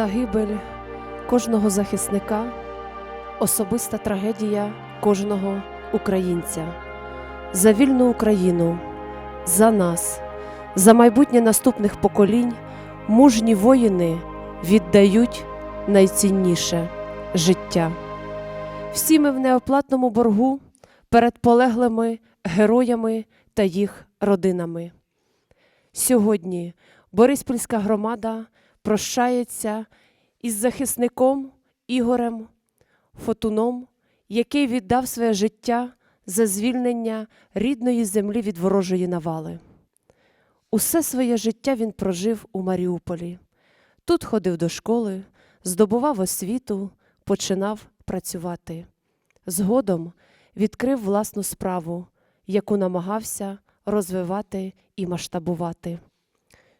загибель кожного захисника особиста трагедія кожного українця. За вільну Україну, за нас, за майбутнє наступних поколінь мужні воїни віддають найцінніше життя. Всі ми в неоплатному боргу перед полеглими героями та їх родинами. Сьогодні Бориспільська громада прощається із захисником Ігорем Фотуном, який віддав своє життя за звільнення рідної землі від ворожої навали. Усе своє життя він прожив у Маріуполі. Тут ходив до школи, здобував освіту, починав працювати. Згодом відкрив власну справу, яку намагався розвивати і масштабувати.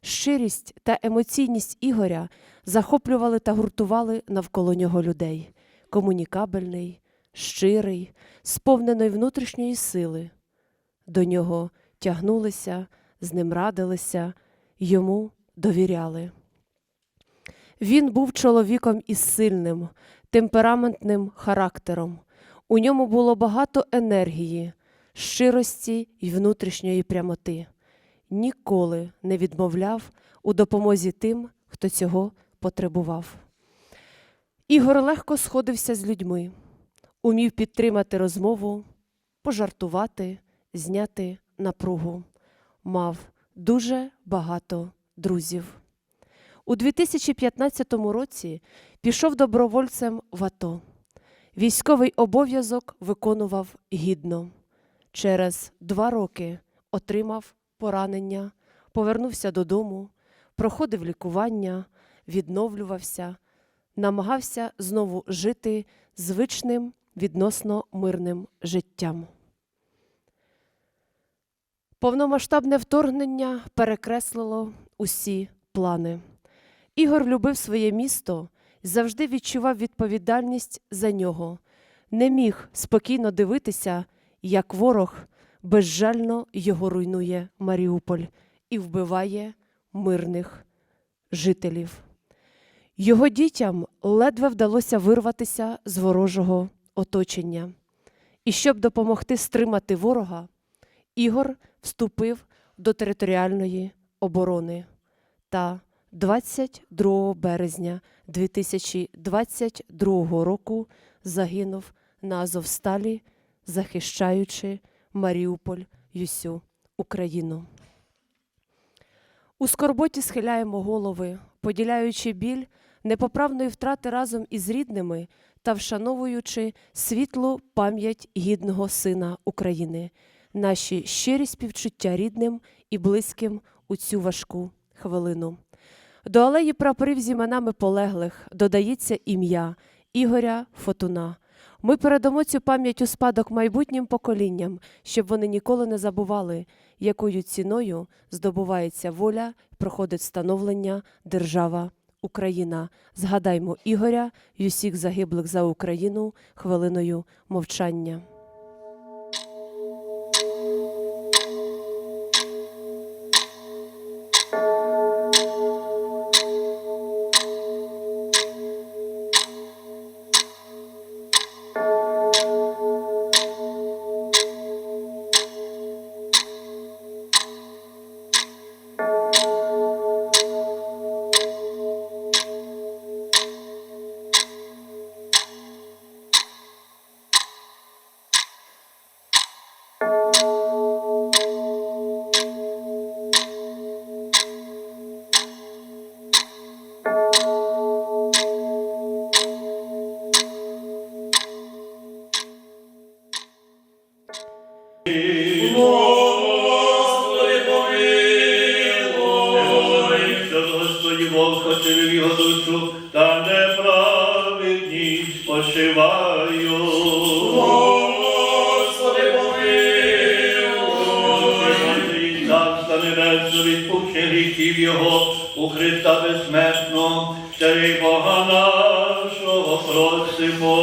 Щирість та емоційність Ігоря захоплювали та гуртували навколо нього людей. Комунікабельний, щирий, сповнений внутрішньої сили. До нього тягнулися, з ним радилися, йому довіряли. Він був чоловіком із сильним, темпераментним характером. У ньому було багато енергії, щирості й внутрішньої прямоти. Ніколи не відмовляв у допомозі тим, хто цього потребував. Ігор легко сходився з людьми, умів підтримати розмову, пожартувати, зняти напругу. Мав дуже багато друзів. У 2015 році пішов добровольцем в АТО. Військовий обов'язок виконував гідно. Через два роки отримав поранення, повернувся додому, проходив лікування, відновлювався, намагався знову жити звичним відносно мирним життям. Повномасштабне вторгнення перекреслило усі плани. Ігор любив своє місто завжди відчував відповідальність за нього, не міг спокійно дивитися, як ворог безжально його руйнує Маріуполь і вбиває мирних жителів. Його дітям ледве вдалося вирватися з ворожого оточення. І щоб допомогти стримати ворога, Ігор вступив до територіальної оборони та 22 березня 2022 року загинув на Азовсталі, захищаючи Маріуполь Юсю Україну. У скорботі схиляємо голови, поділяючи біль непоправної втрати разом із рідними та вшановуючи світлу пам'ять гідного сина України, наші щирі співчуття рідним і близьким у цю важку хвилину. До алеї прапорів з іменами полеглих додається ім'я Ігоря Фотуна. Ми передамо цю пам'ять у спадок майбутнім поколінням, щоб вони ніколи не забували, якою ціною здобувається воля, проходить становлення держава Україна. Згадаймо Ігоря й усіх загиблих за Україну хвилиною мовчання. Небесного відпущення гріхів його у Христа безсмертного, Царі Бога нашого просимо.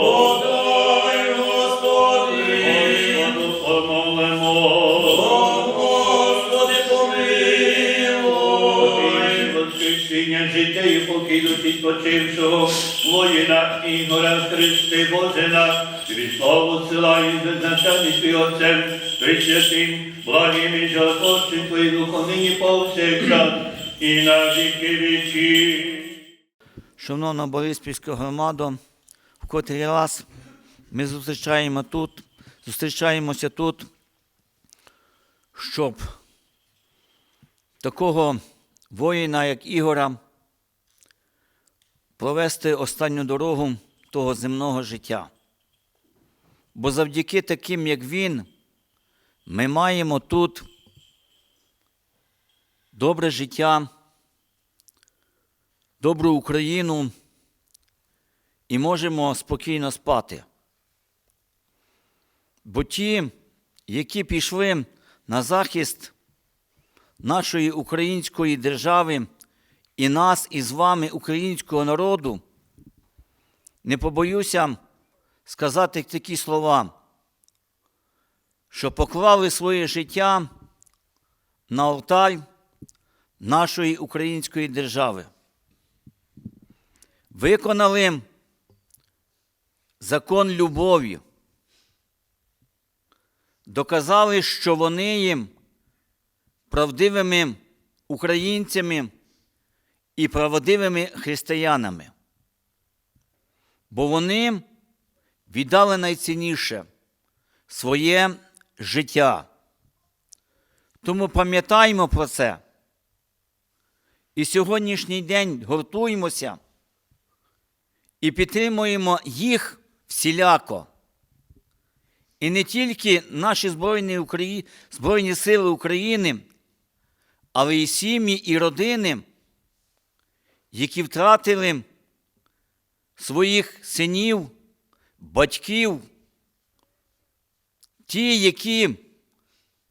Подай, Господи, Господу помолимо. Господи, помилуй. Воскресіння життя і покій душі спочившого, воїна Ігоря Христи Боже наш, тобі славу силаю за значення Твій Отцем, Пресвятим, благим і животворчим Твої Духом нині повсякчас і на віки вічі. Шановна Бориспільська громада, в котрий раз ми зустрічаємо тут, зустрічаємося тут, щоб такого воїна, як Ігора, провести останню дорогу того земного життя. Бо завдяки таким, як він, ми маємо тут добре життя, добру Україну і можемо спокійно спати. Бо ті, які пішли на захист нашої української держави і нас, і з вами, українського народу, не побоюся сказати такі слова, що поклали своє життя на алтарь нашої української держави виконали закон любові, доказали, що вони є правдивими українцями і правдивими християнами. Бо вони віддали найцінніше своє життя. Тому пам'ятаємо про це. І сьогоднішній день гуртуємося і підтримуємо їх всіляко. І не тільки наші Збройні, Украї... Збройні Сили України, але і сім'ї і родини, які втратили своїх синів, батьків, ті, які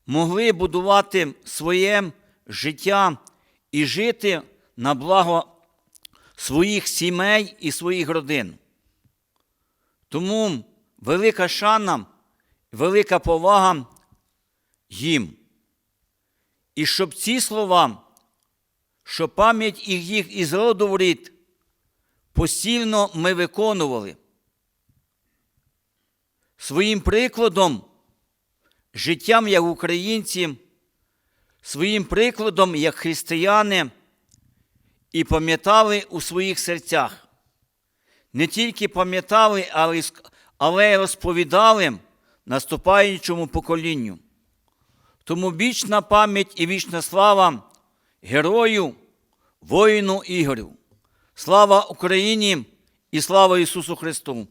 могли будувати своє життя і жити на благо своїх сімей і своїх родин. Тому велика шана, велика повага їм. І щоб ці слова, щоб пам'ять їх із роду в рід, постійно ми виконували. Своїм прикладом, життям як українці, своїм прикладом як християни і пам'ятали у своїх серцях. Не тільки пам'ятали, але, й розповідали наступаючому поколінню. Тому вічна пам'ять і вічна слава герою, воїну Ігорю. Слава Україні і слава Ісусу Христу!